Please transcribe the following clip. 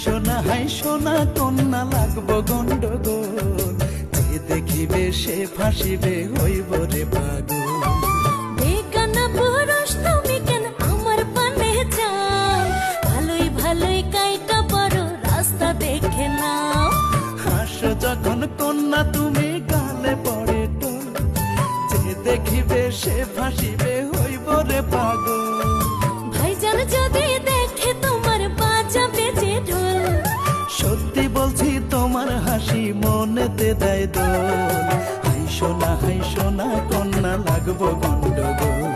সোনা হাই সোনা কন্যা লাগবো গন্ডগোল। যে দেখিবে সে ফাঁসিবে হইব রে পাগল। বেগানা পুরুষ তুমি কেন আমার পানে যাও? ভালোই ভালোই কাইটা রাস্তা দেখে নাও। হাসো যখন কন্যা তুমি গালে পড়ে টোল। যে দেখিবে সে ফাঁসিবে মনেতে দেয় দোল। হাই সোনা হাই সোনা কন্যা লাগবো গন্ডগোল।